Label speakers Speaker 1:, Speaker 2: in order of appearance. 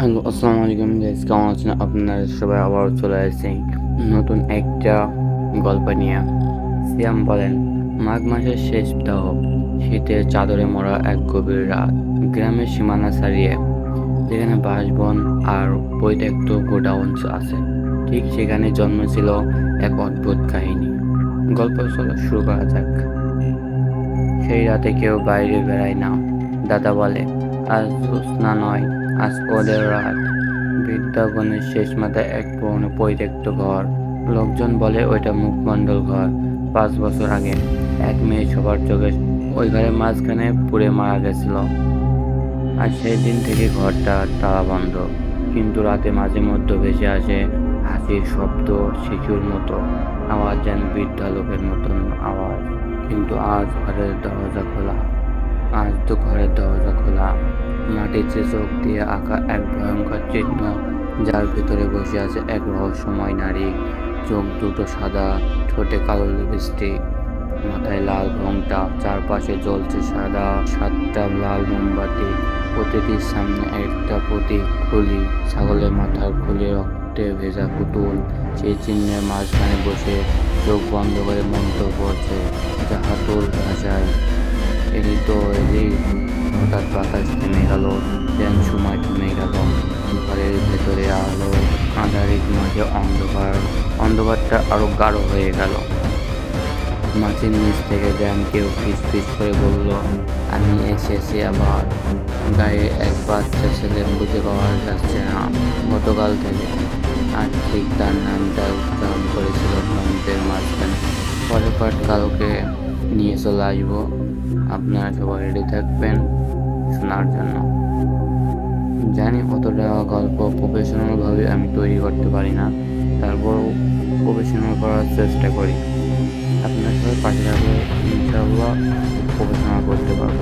Speaker 1: Hello, আসসালামু আলাইকুম guys কেমন আছেন? আপনারা সবাই আবার চলে আসছি নতুন একটা গল্প নিয়ে। সিয়াম বলেন, মাঘ মাসের শেষ দাহ শীতের চাদরে মোড়া এক গভীর রাত, গ্রামের সীমানা ছাড়িয়ে, যেখানে বাসবন আর পরিত্যক্ত গোডাউন আছে, ঠিক সেখানে জন্ম ছিল এক অদ্ভুত কাহিনী। গল্প চলো, শুরু করা যাক। সেই রাতে কেউ বাইরে বেড়ায় না। দাদা বলে, আজ জ্যোৎস্না নয় আজ ওদের রাত। বৃদ্ধাগণের শেষ মাথায় এক পুরনো পরিত্যক্ত ঘর। লোকজন বলে ওইটা মুখমণ্ডল ঘর, পাঁচ বছর আগে। এক মেয়ে সবার চোখে ওই ঘরের মাঝখানে পুড়ে মারা গেছিল। আর সেই দিন থেকে ঘরটা তালা বন্ধ। কিন্তু রাতে মাঝে মধ্যে ভেসে আসে হাসির শব্দ, শিশুর মতো আওয়াজ যেন বৃদ্ধা লোকের মতন আওয়াজ। কিন্তু আজ ঘরের দরজা খোলা। আজ তো ঘরের দরজা খোলা। মাটির চোখ দিয়ে আঁকা এক ভয়ঙ্কর চিহ্ন, যার ভিতরে বসে আছে এক রহস্যময় নারী। চোখ দুটো সাদা, ঠোঁটে কালো লিপস্টিক, মাথায় লাল ঘোমটা চারপাশে জ্বলছে সাদা, সাতটা লাল মোমবাতি, প্রতিটির সামনে একটা প্রতীক খুলি, ছাগলের মাথার খুলে রক্তে ভেজা পুতুল, সেই চিহ্নের মাঝখানে বসে চোখ বন্ধ করে মন্ত্র পড়ছে জাহাতুল ভাষায় এই তো এই হঠাৎ বাতাস গেল যেন সময় থেমে গেল ঘরের ভেতরে আলো আঁধারির মাঝে অন্ধকার, অন্ধকারটা আরও গাঢ় হয়ে গেল। মাছের নিচ থেকে যেন কেউ ফিস ফিস করে বলল, আমি এসেছি আবার। গায়ে এক বাচ্চা ছেলে খুঁজে পাওয়া যাচ্ছে না গতকাল থেকে। আর ঠিক তার নামটা উচ্চারণ করেছিল মন্ত্রের মাঝখানে। পরে পাট কালকে নিয়ে চলে আসব। আপনারা সবাই রেডি থাকবেন। শোনার জন্য। জানি অতটা গল্প প্রফেশনালভাবে আমি তৈরি করতে পারি না, তারপরও প্রফেশনাল করার চেষ্টা করি। আপনার সবাই পাশে থাকলে ইনশাআল্লাহ প্রফেশনাল করতে পারব।